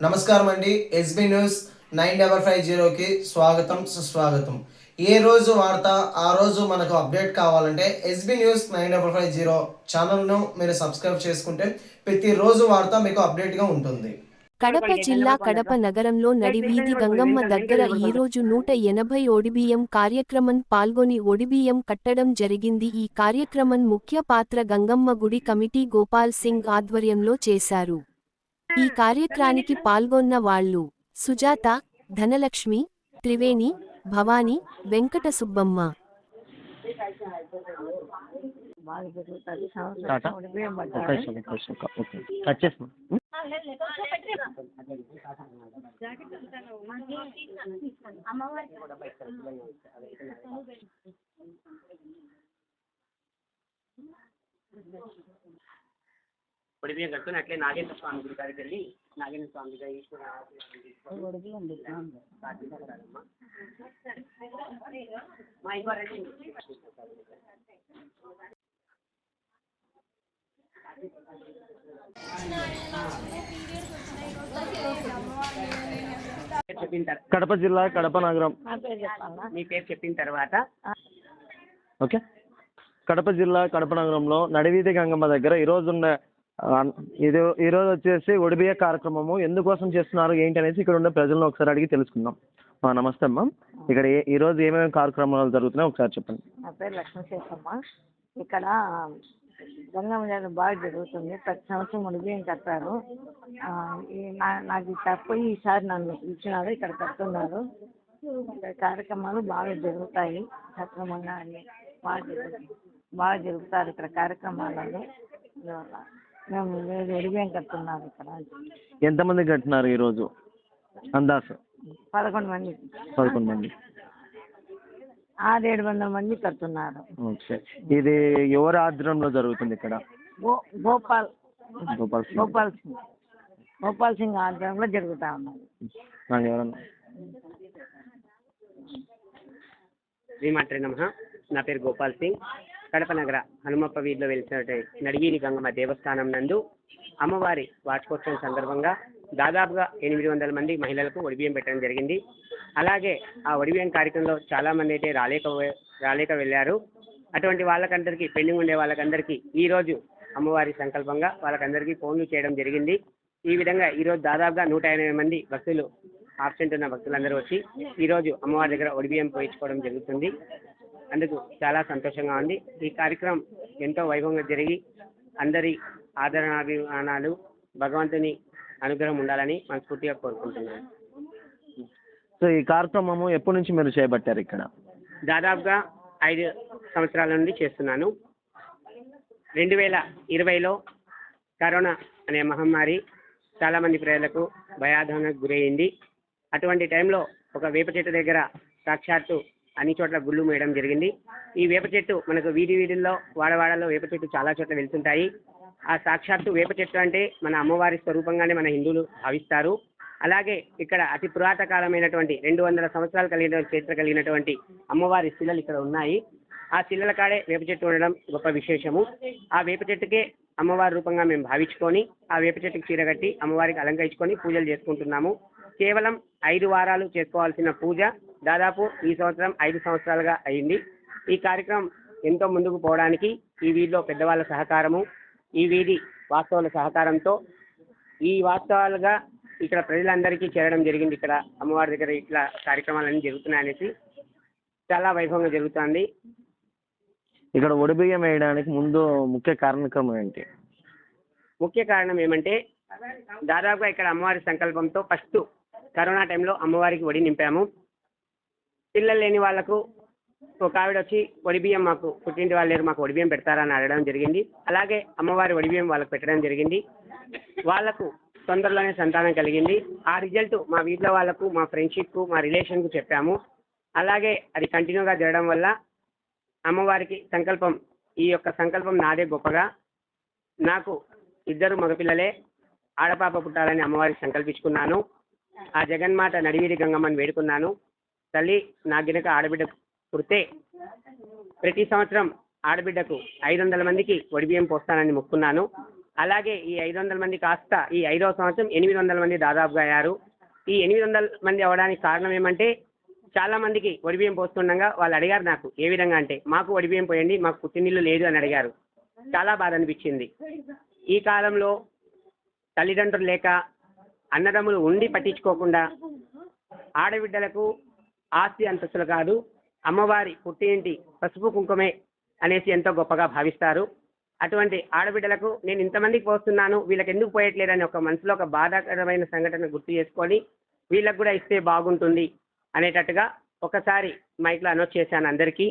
నమస్కారం అండి SB news nine double five జీరోకి స్వాగతం సుస్వాగతం. ఏ రోజు వార్త ఆ రోజు మనకు అప్డేట్ కావాలంటే SB news nine double five zero ఛానల్ను మీరు సబ్స్క్రైబ్ చేసుకుంటే ప్రతిరోజు వార్త మీకు అప్డేట్గా ఉంటుంది. కడప జిల్లా కడప నగరంలో నడివీధి గంగమ్మ దగ్గర ఈరోజు నూట ఎనభై ఒడిబియం కార్యక్రమం పాల్గొని ఒడిబియం కట్టడం జరిగింది. ఈ కార్యక్రమం ముఖ్య పాత్ర గంగమ్మ గుడి కమిటీ గోపాల్ సింగ్ ఆధ్వర్యంలో చేశారు. ఈ కార్యక్రానికి పాల్గొన్న వాళ్ళు సుజాత ధనలక్ష్మి త్రివేణి భవాని వెంకట సుబ్బమ్మ జరుగుతుంది సంవత్సరం టాటా సంవత్సరం బియ్యం ఒక్క పట్టాలి నిమిషం ఒక్క నిమిషం ఒక్క- ఓకే కట్ చేస్తున్నా ఉం? పొడిపియం కట్టుకుని అట్లే నాగేంద్ర స్వామి గుడి కాడికి వెళ్ళి నాగేంద్ర స్వామి ఈశ్వర. మా ఇంకో రండి. కడప జిల్లా కడప నగరం నా పేరు చెప్పాలా మీ పేరు చెప్పిన తర్వాత ఓకే కడప జిల్లా కడప నగరంలో నడివీధి గంగమ్మ దగ్గర ఈరోజు ఉన్న ఇది ఈరోజు వచ్చేసి ఒడిబియ్య కార్యక్రమము. ఎందుకోసం చేస్తున్నారు ఏంటి అనేసి ఇక్కడ ఉన్న ప్రజలను ఒకసారి అడిగి తెలుసుకుందాం. నమస్తే అమ్మా. ఇక్కడ ఏ ఈరోజు ఏమేమి కార్యక్రమాలు జరుగుతున్నాయి ఒకసారి చెప్పండి. నా పేరు లక్ష్మీశేషమ్మ ఇక్కడ గంగమ్మ జాతర బాగా జరుగుతుంది. ప్రతి సంవత్సరం ఉడిబియ్యం కట్టారు నా- నాకు తప్పు ఈసారి నన్ను ఇచ్చినారు ఇక్కడ కడుతున్నారు కార్యక్రమాలు బాగా జరుగుతాయి. సక్రమంగా అన్ని బాగా జరుగుతాయి బాగా జరుగుతారు ఇక్కడ కార్యక్రమాలలో మేము బియ్యం కడుతున్నారు ఇక్కడ. ఎంతమంది కట్టినారు ఈరోజు? అందాసు. పదకొండు మంది. పదకొండు మంది. ఆరేడు వందల మంది కడుతున్నారు ఓకే. ఇది ఎవరి ఆధ్వర్యంలో జరుగుతుంది ఇక్కడ? గో గోపాల్ గోపాల్ సింగ్. గోపాల్ సింగ్. గోపాల్ సింగ్ ఆధ్వర్యంలో జరుగుతూ ఉన్నది. ఎవరన్నా శ్రీమాత్రే నమ. నా పేరు గోపాల్ సింగ్. కడప నగర హనుమప్ప వీధిలో వెలిసినటువంటి నడిగిని గంగమ్మ దేవస్థానం నందు అమ్మవారి వార్షికోత్సవం సందర్భంగా దాదాపుగా ఎనిమిది వందల మంది మహిళలకు ఒడిబియ్యం పెట్టడం జరిగింది. అలాగే ఆ ఒడిబియ్యం కార్యక్రమంలో చాలా మంది అయితే రాలేక రాలేక వెళ్ళారు. అటువంటి వాళ్ళకందరికీ పెండింగ్ ఉండే వాళ్ళకందరికీ ఈ రోజు అమ్మవారి సంకల్పంగా వాళ్ళకందరికీ ఫోన్లు చేయడం జరిగింది. ఈ విధంగా ఈరోజు దాదాపుగా నూట ఎనభై మంది భక్తులు ఆబ్సెంట్ ఉన్న భక్తులందరూ వచ్చి ఈరోజు అమ్మవారి దగ్గర ఒడిబియ్యం పోయించుకోవడం జరుగుతుంది. అందుకు చాలా సంతోషంగా ఉంది. ఈ కార్యక్రమం ఎంతో వైభవంగా జరిగి అందరి ఆదరణాభిమానాలు భగవంతుని అనుగ్రహం ఉండాలని మనస్ఫూర్తిగా కోరుకుంటున్నాను. సో ఈ కార్యక్రమము ఎప్పటి నుంచి మీరు చేపట్టారు ఇక్కడ? దాదాపుగా ఐదు సంవత్సరాల నుండి చేస్తున్నాను. రెండు వేల ఇరవైలో కరోనా అనే మహమ్మారి చాలామంది ప్రజలకు భయాదనకు గురయ్యింది అటువంటి టైంలో ఒక వేప చెట్టు దగ్గర సాక్షాత్తు అన్ని చోట్ల గుళ్ళు మేయడం జరిగింది. ఈ వేప చెట్టు మనకు వీధి వీధుల్లో వాడవాడలో వేప చెట్టు చాలా చోట్ల వెళ్తుంటాయి ఆ సాక్షాత్తు వేప చెట్టు అంటే మన అమ్మవారి స్వరూపంగానే మన హిందువులు భావిస్తారు. అలాగే ఇక్కడ అతి పురాతకాలమైనటువంటి రెండు వందల సంవత్సరాలు కలిగిన చరిత్ర కలిగినటువంటి అమ్మవారి శిలలు ఇక్కడ ఉన్నాయి. ఆ శిలల కాడే వేప చెట్టు ఉండడం గొప్ప విశేషము. ఆ వేప చెట్టుకే అమ్మవారి రూపంగా మేము భావించుకొని ఆ వేప చెట్టుకి చీర కట్టి అమ్మవారికి అలంకరించుకొని పూజలు చేసుకుంటున్నాము. కేవలం ఐదు వారాలు చేసుకోవాల్సిన పూజ దాదాపు ఈ సంవత్సరం ఐదు సంవత్సరాలుగా అయింది. ఈ కార్యక్రమం ఎంతో ముందుకు పోవడానికి ఈ వీధిలో పెద్దవాళ్ళ సహకారము ఈ వీధి వాస్తవుల సహకారంతో ఈ వాస్తవాలుగా ఇక్కడ ప్రజలందరికీ చేరడం జరిగింది. ఇక్కడ అమ్మవారి దగ్గర ఇట్లా కార్యక్రమాలన్నీ జరుగుతున్నాయనేసి చాలా వైభవంగా జరుగుతుంది. ఇక్కడ ఒడిబియ్యం వేయడానికి ముందు ముఖ్య కారణకం ఏంటి? ముఖ్య కారణం ఏమంటే దాదాపుగా ఇక్కడ అమ్మవారి సంకల్పంతో ఫస్ట్ కరోనా టైంలో అమ్మవారికి వడి నింపాము. పిల్లలు లేని వాళ్ళకు ఒక ఆవిడ వచ్చి వడిబియ్యం మాకు పుట్టింటి వాళ్ళు లేరు మాకు వడి పెడతారని అడగడం జరిగింది. అలాగే అమ్మవారి వడిబియ్యం వాళ్ళకు పెట్టడం జరిగింది. వాళ్ళకు తొందరలోనే సంతానం కలిగింది. ఆ రిజల్ట్ మా వీధిలో వాళ్ళకు మా ఫ్రెండ్షిప్కు మా రిలేషన్కు చెప్పాము. అలాగే అది కంటిన్యూగా జరగడం వల్ల అమ్మవారికి సంకల్పం ఈ యొక్క సంకల్పం నాదే గొప్పగా. నాకు ఇద్దరు మగపిల్లలే ఆడపాప పుట్టాలని అమ్మవారికి సంకల్పించుకున్నాను. ఆ జగన్మాత నడివీడి గంగమ్మని వేడుకున్నాను. తల్లి నా గినక ఆడబిడ్డ పుడితే ప్రతి సంవత్సరం ఆడబిడ్డకు ఐదు వందల మందికి వడిబియ్యం పోస్తానని మొక్కున్నాను. అలాగే ఈ ఐదు వందల మంది కాస్త ఈ ఐదవ సంవత్సరం ఎనిమిది వందల మంది దాదాపుగా అయ్యారు. ఈ ఎనిమిది వందల మంది అవడానికి కారణం ఏమంటే చాలా మందికి వడిబియ్యం పోస్తుండగా వాళ్ళు అడిగారు నాకు ఏ విధంగా అంటే మాకు వడిబియ్యం పోయండి మాకు పుట్టినీళ్ళు లేదు అని అడిగారు. చాలా బాధ అనిపించింది. ఈ కాలంలో తల్లిదండ్రులు లేక అన్నదమ్ములు ఉండి పట్టించుకోకుండా ఆడబిడ్డలకు ఆస్తి అంతస్తులు కాదు అమ్మవారి పుట్టింటి పసుపు కుంకుమే అనేసి ఎంతో గొప్పగా భావిస్తారు. అటువంటి ఆడబిడ్డలకు నేను ఇంతమందికి పోస్తున్నాను వీళ్ళకి ఎందుకు పోయట్లేదని ఒక మనసులో ఒక బాధాకరమైన సంఘటన గుర్తు చేసుకొని వీళ్ళకు కూడా ఇస్తే బాగుంటుంది అనేటట్టుగా ఒకసారి మైక్లో అనౌన్స్ చేశాను అందరికీ.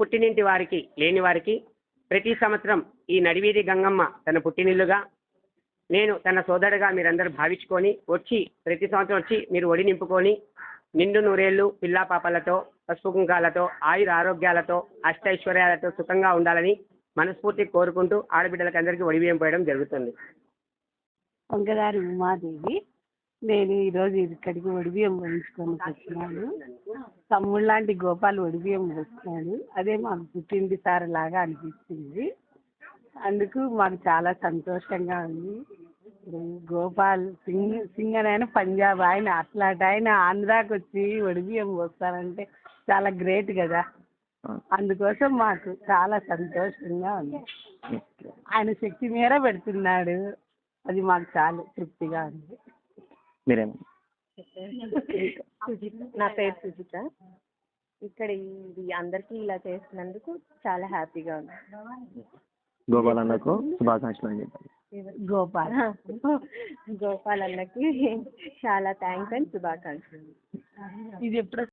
పుట్టినింటి వారికి లేని వారికి ప్రతి సంవత్సరం ఈ నడివీధి గంగమ్మ తన పుట్టినిల్లుగా నేను తన సోదరుగా మీరందరూ భావించుకొని వచ్చి ప్రతి సంవత్సరం వచ్చి మీరు ఒడి నింపుకొని నిండు నూరేళ్ళు పిల్లా పాపలతో పసుపు కుంకాలతో ఆయుర ఆరోగ్యాలతో అష్టైశ్వర్యాలతో సుఖంగా ఉండాలని మనస్ఫూర్తి కోరుకుంటూ ఆడబిడ్డలకి అందరికీ ఒడివేయం పోయడం జరుగుతుంది. వంగదారి ఉమాదేవి నేను ఈరోజు ఇక్కడికి ఒడిబియ్యం పోయించుకొని వచ్చినాను. తమ్ముడు లాంటి గోపాల్ ఒడిబియ్యం వస్తున్నాడు అదే మాకు పుట్టింది సార్ లాగా అనిపిస్తుంది. అందుకు మాకు చాలా సంతోషంగా ఉంది. గోపాల్ సింగ్ సింగర్ ఆయన పంజాబ్ ఆయన అట్లాంటి ఆయన ఆంధ్రాకి వచ్చి ఒడిబియ్యం వస్తారంటే చాలా గ్రేట్ కదా. అందుకోసం మాకు చాలా సంతోషంగా ఉంది. ఆయన శక్తి మేర పెడుతున్నాడు. అది మాకు చాలా తృప్తిగా ఉంది. మీరేమో నా పేరు సుజిత. ఇక్కడ ఇది అందరికీ ఇలా చేసినందుకు చాలా హ్యాపీగా ఉంది. గోపాల్ అన్నకు శుభాకాంక్షలు అని చెప్పాలి. గోపాల్. గోపాల్ అన్నకి చాలా థ్యాంక్స్ అండ్ శుభాకాంక్షలు. ఇది ఎప్పుడు